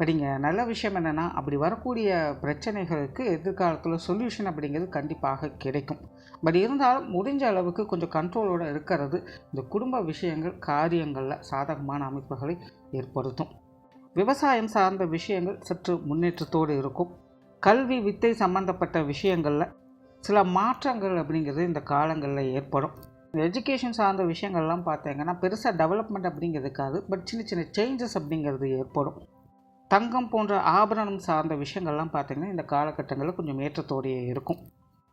படிங்க. நல்ல விஷயம் என்னென்னா அப்படி வரக்கூடிய பிரச்சனைகளுக்கு எதிர்காலத்தில் சொல்யூஷன் அப்படிங்கிறது கண்டிப்பாக கிடைக்கும். பட் இருந்தாலும் முடிஞ்ச அளவுக்கு கொஞ்சம் கண்ட்ரோலோடு இருக்கிறது இந்த குடும்ப விஷயங்கள் காரியங்களில் சாதகமான அமைப்புகளை ஏற்படுத்தும். விவசாயம் சார்ந்த விஷயங்கள் சற்று முன்னேற்றத்தோடு இருக்கும். கல்வி வித்தை சம்பந்தப்பட்ட விஷயங்களில் சில மாற்றங்கள் அப்படிங்கிறது இந்த காலங்களில் ஏற்படும். இந்த எஜுகேஷன் சார்ந்த விஷயங்கள்லாம் பார்த்தீங்கன்னா பெருசாக டெவலப்மெண்ட் அப்படிங்கிறதுக்காது. பட் சின்ன சின்ன சேஞ்சஸ் அப்படிங்கிறது ஏற்படும். தங்கம் போன்ற ஆபரணம் சார்ந்த விஷயங்கள்லாம் பார்த்திங்கன்னா இந்த காலகட்டங்களில் கொஞ்சம் ஏற்றத்தோடையே இருக்கும்.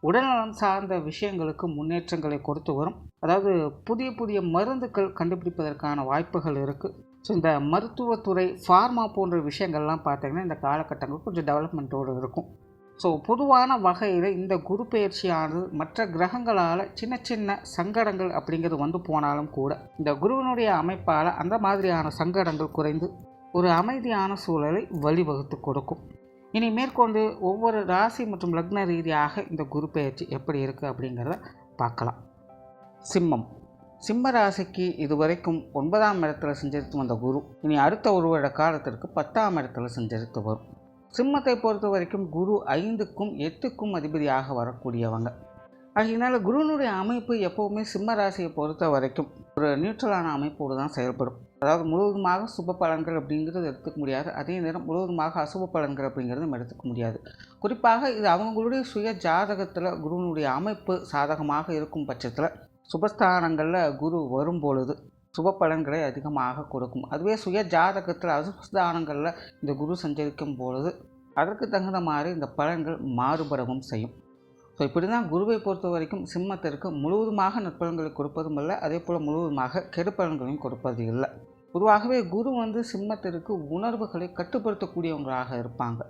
உடல்நலம் சார்ந்த விஷயங்களுக்கு முன்னேற்றங்களை கொடுத்து வரும். அதாவது புதிய புதிய மருந்துகள் கண்டுபிடிப்பதற்கான வாய்ப்புகள் இருக்குது ஸோ இந்த மருத்துவத்துறை ஃபார்மா போன்ற விஷயங்கள்லாம் பார்த்திங்கன்னா இந்த காலகட்டங்கள் கொஞ்சம் டெவலப்மெண்ட்டோடு இருக்கும். ஸோ பொதுவான வகையில் இந்த குரு பயிற்சியானது மற்ற கிரகங்களால் சின்ன சின்ன சங்கடங்கள் அப்படிங்கிறது வந்து போனாலும் கூட இந்த குருவினுடைய அமைப்பால் அந்த மாதிரியான சங்கடங்கள் குறைந்து ஒரு அமைதியான சூழலை வழிவகுத்து கொடுக்கும். இனி மேற்கொண்டு ஒவ்வொரு ராசி மற்றும் லக்ன ரீதியாக இந்த குரு பயிற்சி எப்படி இருக்குது அப்படிங்கிறத பார்க்கலாம். சிம்மம். சிம்ம ராசிக்கு இதுவரைக்கும் ஒன்பதாம் இடத்துல செஞ்சிருத்து வந்த குரு. இனி அடுத்த ஒரு வருட காலத்திற்கு பத்தாம் இடத்துல செஞ்சிருத்து வரும். சிம்மத்தை பொறுத்த வரைக்கும் குரு ஐந்துக்கும் எட்டுக்கும் அதிபதியாக வரக்கூடியவங்க. அதனால் குருனுடைய அமைப்பு எப்போவுமே சிம்ம ராசியை பொறுத்த வரைக்கும் ஒரு நியூட்ரலான அமைப்போடு தான் செயல்படும். அதாவது முழுவதுமாக சுப பலன்கள் அப்படிங்கிறது எடுத்துக்க முடியாது. அதே நேரம் முழுவதுமாக அசுப பலன்கள் அப்படிங்கிறது நம்ம எடுத்துக்க முடியாது. குறிப்பாக இது அவங்களுடைய சுய ஜாதகத்தில் குருவினுடைய அமைப்பு சாதகமாக இருக்கும் பட்சத்தில் சுபஸ்தானங்களில் குரு வரும் பொழுது சுப பலன்களை அதிகமாக கொடுக்கும். அதுவே சுய ஜாதகத்தில் அசுபஸ்தானங்களில் இந்த குரு சஞ்சரிக்கும் பொழுது அதற்கு தகுந்த மாதிரி இந்த பலன்கள் மாறுபடவும் செய்யும். ஸோ இப்படி தான் குருவை பொறுத்த வரைக்கும் சிம்மத்திற்கு முழுவதுமாக நற்பலன்களை கொடுப்பதும் இல்லை அதே போல் முழுவதுமாக கெடுப்பலன்களையும் கொடுப்பது இல்லை. பொதுவாகவே குரு வந்து சிம்மத்திற்கு உணர்வுகளை கட்டுப்படுத்தக்கூடியவங்களாக இருப்பாங்க.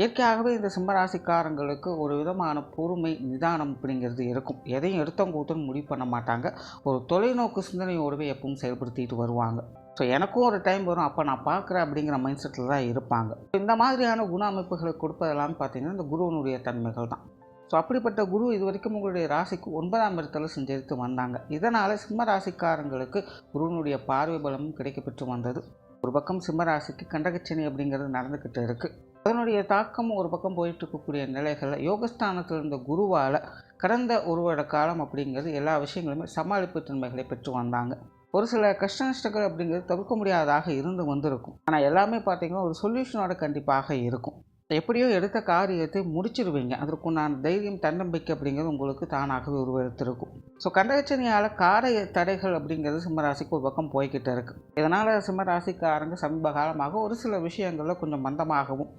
இயற்கையாகவே இந்த சிம்மராசிக்காரங்களுக்கு ஒரு விதமான பொறுமை நிதானம் அப்படிங்கிறது இருக்கும். எதையும் எடுத்தவங்க கூட்டம் முடிவு பண்ண மாட்டாங்க. ஒரு தொலைநோக்கு சிந்தனையோடவே எப்பவும் செயல்படுத்திட்டு வருவாங்க. ஸோ எனக்கும் ஒரு டைம் வரும். அப்போ நான் பார்க்குறேன் அப்படிங்கிற மைண்ட் செட்டில் தான் இருப்பாங்க. இந்த மாதிரியான குண அமைப்புகளை கொடுப்பதெல்லாம் பார்த்திங்கன்னா இந்த குருவனுடைய தன்மைகள் தான். ஸோ அப்படிப்பட்ட குரு இது வரைக்கும் உங்களுடைய ராசிக்கு ஒன்பதாம் இடத்துல செஞ்செடுத்து வந்தாங்க. இதனால் சிம்ம ராசிக்காரங்களுக்கு குருவினுடைய பார்வை பலமும் கிடைக்கப்பெற்று வந்தது. ஒரு பக்கம் சிம்ம ராசிக்கு கண்டகச்சனி அப்படிங்கிறது நடந்துக்கிட்டு இருக்குது அதனுடைய தாக்கம் ஒரு பக்கம் போயிட்டு இருக்கக்கூடிய நிலைகளில் யோகஸ்தானத்தில் இருந்த குருவால் கடந்த ஒரு வருட காலம் அப்படிங்கிறது எல்லா விஷயங்களுமே சமாளிப்பு தன்மைகளை பெற்று வந்தாங்க. ஒரு சில கஷ்ட நஷ்டங்கள் அப்படிங்கிறது தவிர்க்க முடியாததாக இருந்து வந்திருக்கும். ஆனால் எல்லாமே பார்த்திங்கன்னா ஒரு சொல்யூஷனோட கண்டிப்பாக இருக்கும். எப்படியோ எடுத்த காரியத்தை முடிச்சிருவீங்க. அதற்குண்டான தைரியம் தன்னம்பிக்கை அப்படிங்கிறது உங்களுக்கு தானாகவே உருவெடுத்திருக்கும். ஸோ கண்டகச்சனியால் காரிய தடைகள் அப்படிங்கிறது சிம்மராசிக்கு ஒரு பக்கம் போய்கிட்டு இருக்குது இதனால் சிம்மராசிக்காரங்க சமீப காலமாக ஒரு சில விஷயங்களில் கொஞ்சம் மந்தமாகவும்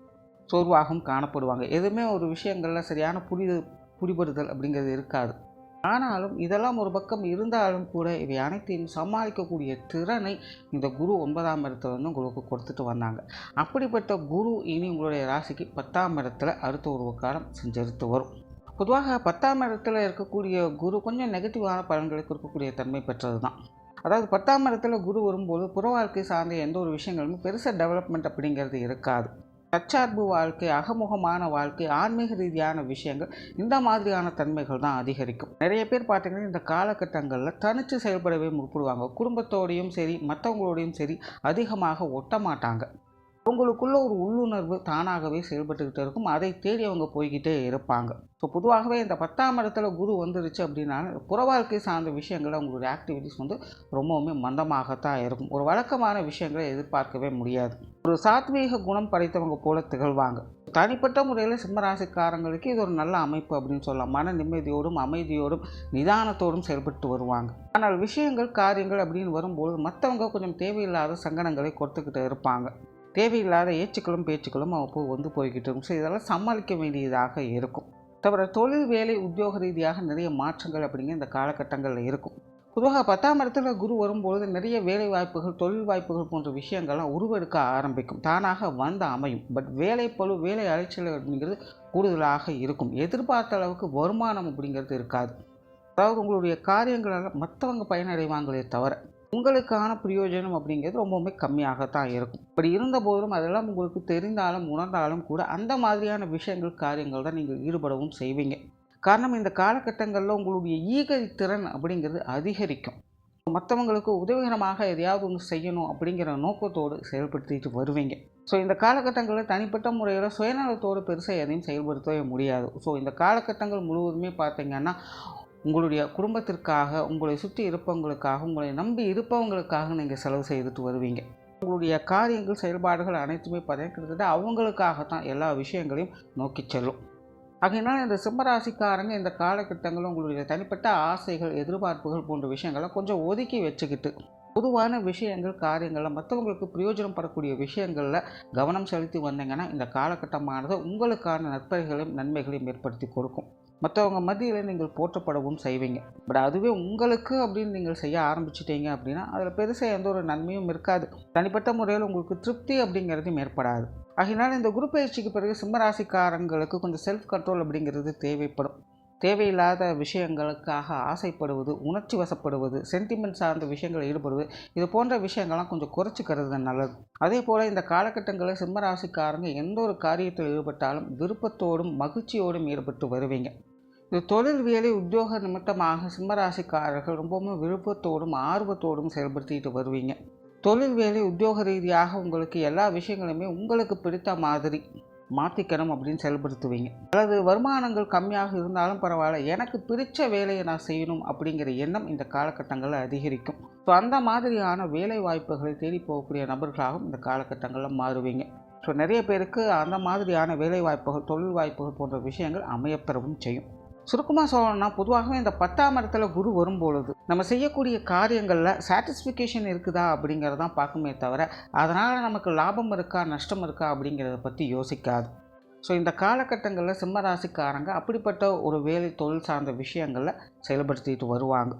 சோர்வாகவும் காணப்படுவாங்க. எதுவுமே ஒரு விஷயங்களில் சரியான புரிது புரிபடுதல் அப்படிங்கிறது இருக்காது. ஆனாலும் இதெல்லாம் ஒரு பக்கம் இருந்தாலும் கூட இவை அனைத்தையும் சமாளிக்கக்கூடிய திறனை இந்த குரு ஒன்பதாம் இடத்துல வந்து உங்களுக்கு கொடுத்துட்டு வந்தாங்க. அப்படிப்பட்ட குரு இனி உங்களுடைய ராசிக்கு பத்தாம் இடத்துல அடுத்த ஒரு உக்காரம் செஞ்செடுத்து வரும். பொதுவாக பத்தாம் இடத்துல இருக்கக்கூடிய குரு கொஞ்சம் நெகட்டிவான பலன்களை கொடுக்கக்கூடிய தன்மை பெற்றது தான் அதாவது பத்தாம் இடத்துல குரு வரும்போது புற வாழ்க்கை சார்ந்த எந்த ஒரு விஷயங்களுமே பெருசாக டெவலப்மெண்ட் அப்படிங்கிறது இருக்காது. தற்சார்பு வாழ்க்கை அகமுகமான வாழ்க்கை ஆன்மீக ரீதியான விஷயங்கள் இந்த மாதிரியான தன்மைகள் தான் அதிகரிக்கும். நிறைய பேர் பார்த்தீங்கன்னா இந்த காலகட்டங்களில் தனித்து செயல்படவே முற்படுவாங்க. குடும்பத்தோடையும் சரி மற்றவங்களோடையும் சரி அதிகமாக ஒட்ட மாட்டாங்க. அவங்களுக்குள்ள ஒரு உள்ளுணர்வு தானாகவே செயல்பட்டுக்கிட்டே இருக்கும். அதை தேடி அவங்க போய்கிட்டே இருப்பாங்க. ஸோ பொதுவாகவே இந்த பத்தாம் இடத்துல குரு வந்துருச்சு அப்படின்னா புற வாழ்க்கை சார்ந்த விஷயங்கள் அவங்களுடைய ஆக்டிவிட்டிஸ் வந்து ரொம்பவுமே மந்தமாகத்தான் இருக்கும். ஒரு வழக்கமான விஷயங்களை எதிர்பார்க்கவே முடியாது. ஒரு சாத்வீக குணம் படைத்தவங்க போல திகழ்வாங்க. தனிப்பட்ட முறையில் சிம்மராசிக்காரங்களுக்கு இது ஒரு நல்ல அமைப்பு அப்படின்னு சொல்லலாம். மன நிம்மதியோடும் அமைதியோடும் நிதானத்தோடும் செயல்பட்டு வருவாங்க. ஆனால் விஷயங்கள் காரியங்கள் அப்படின்னு வரும்போது மற்றவங்க கொஞ்சம் தேவையில்லாத சங்கடங்களை கொடுத்துக்கிட்டு இருப்பாங்க. தேவையில்லாத ஏச்சுக்களும் பேச்சுக்களும் அவ்வப்போது வந்து போய்கிட்டு இருக்கும். ஸோ இதெல்லாம் சமாளிக்க வேண்டியதாக இருக்கும். தவிர தொழில் வேலை உத்தியோக ரீதியாக நிறைய மாற்றங்கள் அப்படிங்கிற இந்த காலகட்டங்களில் இருக்கும். பொதுவாக பத்தாம் இடத்துல குரு வரும்பொழுது நிறைய வேலை வாய்ப்புகள் தொழில் வாய்ப்புகள் போன்ற விஷயங்கள்லாம் உருவெடுக்க ஆரம்பிக்கும். தானாக வந்து அமையும். பட் வேலை பழு வேலை அலைச்சல் அப்படிங்கிறது கூடுதலாக இருக்கும். எதிர்பார்த்த அளவுக்கு வருமானம் அப்படிங்கிறது இருக்காது. அதாவது உங்களுடைய காரியங்களால் மற்றவங்க பயனடைவாங்களே தவிர உங்களுக்கான பிரயோஜனம் அப்படிங்கிறது ரொம்பவுமே கம்மியாகத்தான் இருக்கும். இப்படி இருந்த போதிலும் அதெல்லாம் உங்களுக்கு தெரிந்தாலும் உணர்ந்தாலும் கூட அந்த மாதிரியான விஷயங்கள் காரியங்கள் தான் நீங்கள் ஈடுபடவும் செய்வீங்க. காரணம் இந்த காலகட்டங்களில் உங்களுடைய ஈகை திறன் அப்படிங்கிறது அதிகரிக்கும். மற்றவங்களுக்கு உதவிகரமாக எதையாவது ஒன்று செய்யணும் அப்படிங்கிற நோக்கத்தோடு செயல்படுத்திட்டு வருவீங்க. ஸோ இந்த காலகட்டங்களில் தனிப்பட்ட முறையில் சுயநலத்தோடு பெருசாக எதையும் செயல்படுத்தவே முடியாது. ஸோ இந்த காலகட்டங்கள் முழுவதுமே பார்த்திங்கன்னா உங்களுடைய குடும்பத்திற்காக உங்களை சுற்றி இருப்பவங்களுக்காக உங்களை நம்பி இருப்பவங்களுக்காக நீங்கள் செலவு செய்துட்டு வருவீங்க. உங்களுடைய காரியங்கள் செயல்பாடுகள் அனைத்துமே பார்த்தீங்கன்னா கிட்டத்தட்ட அவங்களுக்காகத்தான் எல்லா விஷயங்களையும் நோக்கி செல்லும். ஆகையினால் இந்த சிம்மராசிக்காரங்க இந்த காலகட்டங்களில் உங்களுடைய தனிப்பட்ட ஆசைகள் எதிர்பார்ப்புகள் போன்ற விஷயங்களை கொஞ்சம் ஒதுக்கி வச்சுக்கிட்டு பொதுவான விஷயங்கள் காரியங்களில் மற்றவங்களுக்கு பிரயோஜனம் படக்கூடிய விஷயங்களில் கவனம் செலுத்தி வந்தீங்கன்னா இந்த காலகட்டமானது உங்களுக்கான நற்பைகளையும் நன்மைகளையும் ஏற்படுத்தி கொடுக்கும். மற்றவங்க மத்தியில் நீங்கள் போற்றப்படவும் செய்வீங்க. பட் அதுவே உங்களுக்கு அப்படின்னு நீங்கள் செய்ய ஆரம்பிச்சிட்டீங்க அப்படின்னா அதில் பெருசாக எந்த ஒரு நன்மையும் இருக்காது. தனிப்பட்ட முறையில் உங்களுக்கு திருப்தி அப்படிங்கிறதும் ஏற்படாது. ஆகினால இந்த குரு பயிற்சிக்கு பிறகு சிம்மராசிக்காரங்களுக்கு கொஞ்சம் செல்ஃப் கண்ட்ரோல் அப்படிங்கிறது தேவைப்படும். தேவையில்லாத விஷயங்களுக்காக ஆசைப்படுவது உணர்ச்சி வசப்படுவது சென்டிமெண்ட் சார்ந்த விஷயங்களில் ஈடுபடுவது இது போன்ற விஷயங்கள்லாம் கொஞ்சம் குறைச்சிக்கிறது நல்லது. அதே போல் இந்த காலகட்டங்களில் சிம்மராசிக்காரங்க எந்த ஒரு காரியத்தில் ஈடுபட்டாலும் விருப்பத்தோடும் மகிழ்ச்சியோடும் ஈடுபட்டு வருவீங்க. இந்த தொழில் வேலை உத்தியோக நிமித்தமாக சிம்மராசிக்காரர்கள் ரொம்பவும் விருப்பத்தோடும் ஆர்வத்தோடும் செயல்படுத்திட்டு வருவீங்க. தொழில் வேலை உத்தியோக ரீதியாக உங்களுக்கு எல்லா விஷயங்களுமே உங்களுக்கு பிடித்த மாதிரி மாற்றிக்கணும் அப்படின்னு செயல்படுத்துவீங்க. அல்லது வருமானங்கள் கம்மியாக இருந்தாலும் பரவாயில்ல எனக்கு பிடிச்ச வேலையை நான் செய்யணும் அப்படிங்கிற எண்ணம் இந்த காலகட்டங்களில் அதிகரிக்கும். ஸோ அந்த மாதிரியான வேலை வாய்ப்புகளை தேடி போகக்கூடிய நபர்களாகவும் இந்த காலகட்டங்களில் மாறுவீங்க. ஸோ நிறைய பேருக்கு அந்த மாதிரியான வேலை வாய்ப்புகள் தொழில் வாய்ப்புகள் போன்ற விஷயங்கள் அமையப்பெறவும் செய்யும். சுருக்கமாக சொல்லணும்னா பொதுவாகவே இந்த பத்தாம் இடத்துல குரு வரும்பொழுது நம்ம செய்யக்கூடிய காரியங்களில் சாட்டிஸ்ஃபிகேஷன் இருக்குதா அப்படிங்கிறதான் பார்க்குமே தவிர அதனால் நமக்கு லாபம் இருக்கா நஷ்டம் இருக்கா அப்படிங்கிறத பற்றி யோசிக்காது. ஸோ இந்த காலகட்டங்களில் சிம்மராசிக்காரங்க அப்படிப்பட்ட ஒரு வேலை தொழில் சார்ந்த விஷயங்களில் செயல்படுத்திட்டு வருவாங்க.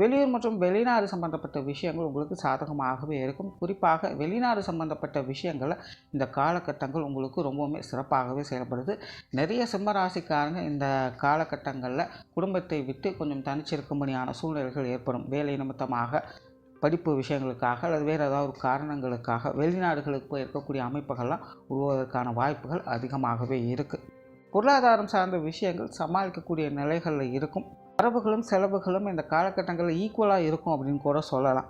வெளியூர் மற்றும் வெளிநாடு சம்பந்தப்பட்ட விஷயங்கள் உங்களுக்கு சாதகமாகவே இருக்கும். குறிப்பாக வெளிநாடு சம்பந்தப்பட்ட விஷயங்களில் இந்த காலகட்டங்கள் உங்களுக்கு ரொம்பவுமே சிறப்பாகவே செயல்படுது. நிறைய சிம்மராசிக்காரங்க இந்த காலகட்டங்களில் குடும்பத்தை விட்டு கொஞ்சம் தனிச்சிருக்கும்படியான சூழ்நிலைகள் ஏற்படும். வேலை நிமித்தமாக படிப்பு விஷயங்களுக்காக அல்லது வேறு ஏதாவது காரணங்களுக்காக வெளிநாடுகளுக்கு போய் இருக்கக்கூடிய அமைப்புகள்லாம் உருவாவதற்கான வாய்ப்புகள் அதிகமாகவே இருக்குது பொருளாதாரம் சார்ந்த விஷயங்கள் சமாளிக்கக்கூடிய நிலைகளில் இருக்கும். வரவுகளும் செலவுகளும் இந்த காலகட்டங்களில் ஈக்குவலாக இருக்கும் அப்படின்னு கூட சொல்லலாம்.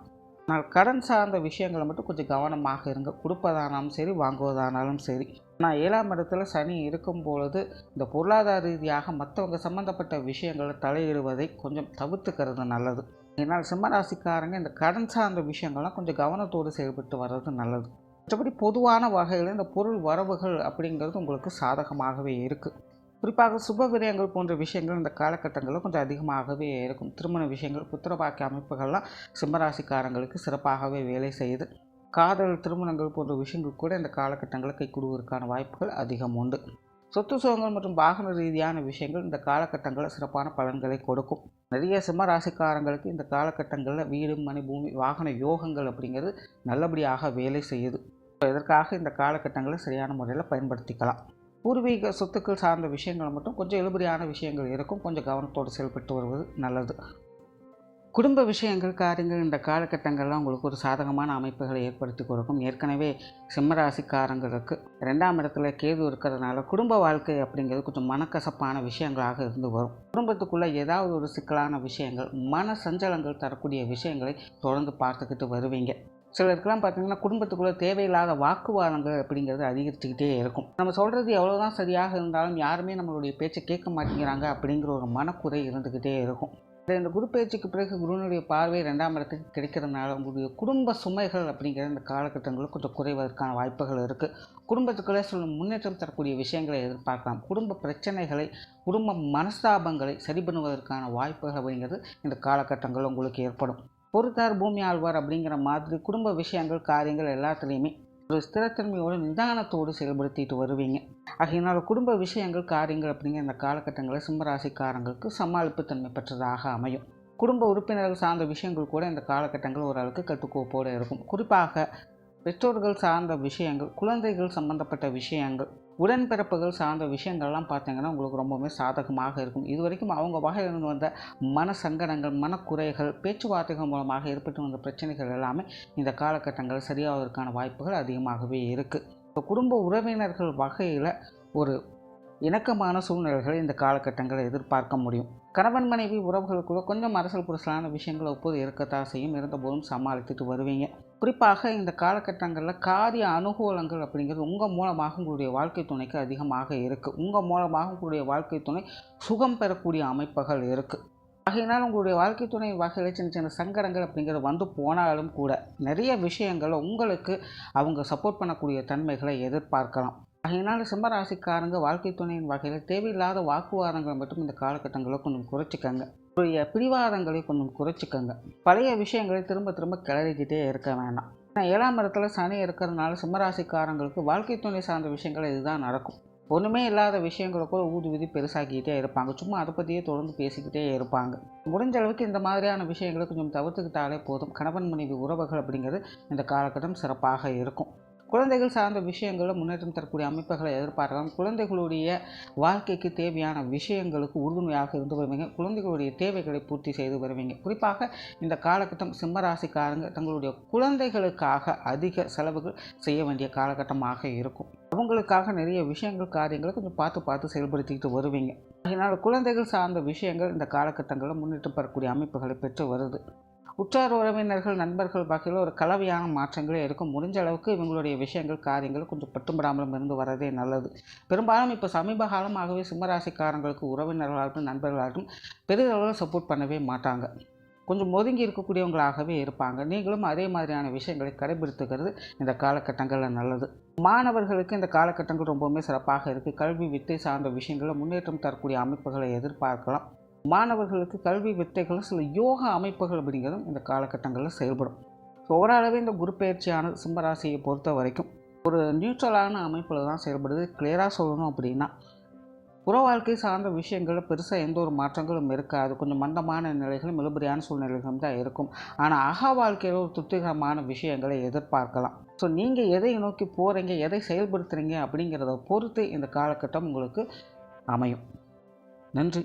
ஆனால் கடன் சார்ந்த விஷயங்களை மட்டும் கொஞ்சம் கவனமாக இருங்க. கொடுப்பதானாலும் சரி வாங்குவதானாலும் சரி. நான் ஏழாம் இடத்துல சனி இருக்கும் பொழுது இந்த பொருளாதார ரீதியாக மற்றவங்க சம்மந்தப்பட்ட விஷயங்களை தலையிடுவதை கொஞ்சம் தவிர்த்துக்கிறது நல்லது. இதனால் சிம்மராசிக்காரங்க இந்த கடன் சார்ந்த விஷயங்கள்லாம் கொஞ்சம் கவனத்தோடு செயல்பட்டு வர்றது நல்லது. மற்றபடி பொதுவான வகையில் இந்த பொருள் வரவுகள் அப்படிங்கிறது உங்களுக்கு சாதகமாகவே இருக்குது குறிப்பாக சுப விரயங்கள் போன்ற விஷயங்கள் இந்த காலகட்டங்களில் கொஞ்சம் அதிகமாகவே இருக்கும். திருமண விஷயங்கள் புத்திரபாக்கிய அமைப்புகள்லாம் சிம்மராசிக்காரங்களுக்கு சிறப்பாகவே வேலை செய்யுது. காதல் திருமணங்கள் போன்ற விஷயங்கள் கூட இந்த காலகட்டங்களில் கை கொடுவதற்கான வாய்ப்புகள் அதிகம் உண்டு. சொத்து சுகங்கள் மற்றும் வாகன ரீதியான விஷயங்கள் இந்த காலகட்டங்களில் சிறப்பான பலன்களை கொடுக்கும். நிறைய சிம்ம ராசிக்காரங்களுக்கு இந்த காலகட்டங்களில் வீடு மனை பூமி வாகன யோகங்கள் அப்படிங்கிறது நல்லபடியாக வேலை செய்யுது. இதற்காக இந்த காலகட்டங்களை சரியான முறையில் பயன்படுத்திக்கலாம்? பூர்வீக சொத்துக்கள் சார்ந்த விஷயங்கள் மட்டும் கொஞ்சம் இழுபறியான விஷயங்கள் இருக்கும். கொஞ்சம் கவனத்தோடு செயல்பட்டு வருவது நல்லது. குடும்ப விஷயங்கள் காரியங்கள் இந்த காலகட்டங்கள்லாம் உங்களுக்கு ஒரு சாதகமான அமைப்புகளை ஏற்படுத்தி கொடுக்கும். ஏற்கனவே சிம்மராசிக்காரங்களுக்கு ரெண்டாம் இடத்துல கேது இருக்கிறதுனால குடும்ப வாழ்க்கை அப்படிங்கிறது கொஞ்சம் மனக்கசப்பான விஷயங்களாக இருந்து வரும். குடும்பத்துக்குள்ளே ஏதாவது ஒரு சிக்கலான விஷயங்கள் மன சஞ்சலங்கள் தரக்கூடிய விஷயங்களை தொடர்ந்து பார்த்துக்கிட்டு வருவீங்க. சிலருக்கெல்லாம் பார்த்தீங்கன்னா குடும்பத்துக்குள்ளே தேவையில்லாத வாக்குவாதங்கள் அப்படிங்கிறது அதிகரிச்சுக்கிட்டே இருக்கும். நம்ம சொல்கிறது எவ்வளோ தான் சரியாக இருந்தாலும் யாருமே நம்மளுடைய பேச்சை கேட்க மாட்டேங்கிறாங்க அப்படிங்கிற ஒரு மனக்குறை இருந்துக்கிட்டே இருக்கும். இந்த குரு பேச்சுக்கு பிறகு குருனுடைய பார்வை ரெண்டாம் இடத்துக்கு கிடைக்கிறதுனால உங்களுடைய குடும்ப சுமைகள் அப்படிங்கிற இந்த காலகட்டங்களில் கொஞ்சம் குறைவதற்கான வாய்ப்புகள் இருக்குது குடும்பத்துக்குள்ளே சில முன்னேற்றம் தரக்கூடிய விஷயங்களை எதிர்பார்க்கலாம். குடும்ப பிரச்சனைகளை குடும்ப மனஸ்தாபங்களை சரி பண்ணுவதற்கான வாய்ப்புகள் அப்படிங்கிறது இந்த காலகட்டங்களில் உங்களுக்கு ஏற்படும். பொறுத்தார் பூமி ஆழ்வார் அப்படிங்கிற மாதிரி குடும்ப விஷயங்கள் காரியங்கள் எல்லாத்துலேயுமே ஒரு ஸ்திரத்தன்மையோடு நிதானத்தோடு செயல்படுத்திட்டு வருவீங்க. ஆகையினால் குடும்ப விஷயங்கள் காரியங்கள் அப்படிங்கிற இந்த காலகட்டங்களில் சிம்மராசிக்காரங்களுக்கு சமாளிப்பு தன்மை பெற்றதாக அமையும். குடும்ப உறுப்பினர்கள் சார்ந்த விஷயங்கள் கூட இந்த காலகட்டங்கள் ஓரளவுக்கு கட்டுக்கோப்போடு இருக்கும். குறிப்பாக பெற்றோர்கள் சார்ந்த விஷயங்கள் குழந்தைகள் சம்பந்தப்பட்ட விஷயங்கள் உடன்பிறப்புகள் சார்ந்த விஷயங்கள்லாம் பார்த்தீங்கன்னா உங்களுக்கு ரொம்பவுமே சாதகமாக இருக்கும். இது வரைக்கும் அவங்க வகையிலிருந்து வந்த மன சங்கடங்கள் மனக்குறைகள் பேச்சுவார்த்தைகள் மூலமாக ஏற்பட்டு வந்த பிரச்சனைகள் எல்லாமே இந்த காலகட்டங்கள் சரியாவதற்கான வாய்ப்புகள் அதிகமாகவே இருக்குது இப்போ குடும்ப உறவினர்கள் வகையில் ஒரு இணக்கமான சூழ்நிலைகளை இந்த காலகட்டங்களை எதிர்பார்க்க முடியும். கணவன் மனைவி உறவுகளுக்குள்ள கொஞ்சம் அரசல் புரசலான விஷயங்கள் ஒப்போது இருக்கத்தான் செய்யும். இருந்தபோதும் சமாளித்துட்டு வருவீங்க. குறிப்பாக இந்த காலகட்டங்களில் காரிய அனுகூலங்கள் அப்படிங்கிறது உங்கள் மூலமாக உங்களுடைய வாழ்க்கை துணைக்கு அதிகமாக இருக்குது உங்கள் மூலமாக உங்களுடைய வாழ்க்கை துணை சுகம் பெறக்கூடிய அமைப்புகள் இருக்குது ஆகையினால் உங்களுடைய வாழ்க்கை துணை வகையில் சின்ன சின்ன சங்கடங்கள் அப்படிங்கிறது வந்து போனாலும் கூட நிறைய விஷயங்களை உங்களுக்கு அவங்க சப்போர்ட் பண்ணக்கூடிய தன்மைகளை எதிர்பார்க்கலாம். ஆகையினால் சிம்மராசிக்காரங்க வாழ்க்கை துணையின் வகையில் தேவையில்லாத வாக்குவாதங்களை மட்டும் இந்த காலகட்டங்களில் கொஞ்சம் குறைச்சிக்கங்க. பிடிவாதங்களை கொஞ்சம் குறைச்சிக்கோங்க. பழைய விஷயங்களை திரும்ப திரும்ப கிளறிக்கிட்டே இருக்க வேண்டாம் ஏன்னா ஏழாம் இடத்துல சனி இருக்கிறதுனால சிம்மராசிக்காரங்களுக்கு வாழ்க்கை துணை சார்ந்த விஷயங்கள் இதுதான் நடக்கும். ஒன்றுமே இல்லாத விஷயங்களை கூட ஊதி பெருசாக்கிக்கிட்டே இருப்பாங்க. சும்மா அதை பற்றியே தொடர்ந்து பேசிக்கிட்டே இருப்பாங்க. முடிஞ்ச அளவுக்கு இந்த மாதிரியான விஷயங்களை கொஞ்சம் தவிர்த்துக்கிட்டாலே போதும். கணவன் மனைவி உறவுகள் அப்படிங்கிறது இந்த காலகட்டம் சிறப்பாக இருக்கும். குழந்தைகள் சார்ந்த விஷயங்களில் முன்னேற்றம் தரக்கூடிய அமைப்புகளை எதிர்பார்க்கலாம். குழந்தைகளுடைய வாழ்க்கைக்கு தேவையான விஷயங்களுக்கு உறுதுணையாக இருந்து வருவீங்க. குழந்தைகளுடைய தேவைகளை பூர்த்தி செய்து வருவீங்க. குறிப்பாக இந்த காலகட்டம் சிம்மராசிக்காரங்க தங்களுடைய குழந்தைகளுக்காக அதிக செலவுகள் செய்ய வேண்டிய காலகட்டமாக இருக்கும். அவங்களுக்காக நிறைய விஷயங்கள் காரியங்களை கொஞ்சம் பார்த்து பார்த்து செயல்படுத்திக்கிட்டு வருவீங்க. அதனால் குழந்தைகள் சார்ந்த விஷயங்கள் இந்த காலகட்டங்களில் முன்னேற்றம் பெறக்கூடிய அமைப்புகளை பெற்று வருது. உற்றார் உறவினர்கள் நண்பர்கள் வகையில் ஒரு கலவையான மாற்றங்களே இருக்கும். முடிஞ்ச அளவுக்கு இவங்களுடைய விஷயங்கள் காரியங்கள் கொஞ்சம் பட்டும்படாமலும் இருந்து வரதே நல்லது. பெரும்பாலும் இப்போ சமீப காலமாகவே சிம்மராசிக்காரங்களுக்கு உறவினர்களாகட்டும் நண்பர்களாகட்டும் பெரிதளவில் சப்போர்ட் பண்ணவே மாட்டாங்க. கொஞ்சம் ஒதுங்கி இருக்கக்கூடியவங்களாகவே இருப்பாங்க. நீங்களும் அதே மாதிரியான விஷயங்களை கடைபிடித்துக்கிறது இந்த காலகட்டங்களில் நல்லது. மாணவர்களுக்கு இந்த காலகட்டங்கள் ரொம்பவுமே சிறப்பாக இருக்குது கல்வி வித்தை சார்ந்த விஷயங்களில் முன்னேற்றம் தரக்கூடிய அமைப்புகளை எதிர்பார்க்கலாம். மாணவர்களுக்கு கல்வி வித்தைகளும் சில யோகா அமைப்புகள் அப்படிங்கிறதும் இந்த காலகட்டங்களில் செயல்படும். ஸோ ஓரளவு இந்த குரு சிம்மராசியை பொறுத்த வரைக்கும் ஒரு நியூட்ரலான அமைப்பில் தான் செயல்படுது. கிளியராக சொல்லணும் அப்படின்னா புற வாழ்க்கை சார்ந்த விஷயங்களில் பெருசாக எந்த ஒரு மாற்றங்களும் இருக்காது. கொஞ்சம் மந்தமான நிலைகளும் இழுபறியான சூழ்நிலைகளும் தான் இருக்கும். ஆனால் அக வாழ்க்கையில் ஒரு திருப்திகரமான விஷயங்களை எதிர்பார்க்கலாம். ஸோ நீங்கள் எதை நோக்கி போகிறீங்க எதை செயல்படுத்துகிறீங்க அப்படிங்கிறத பொறுத்து இந்த காலகட்டம் உங்களுக்கு அமையும். நன்றி.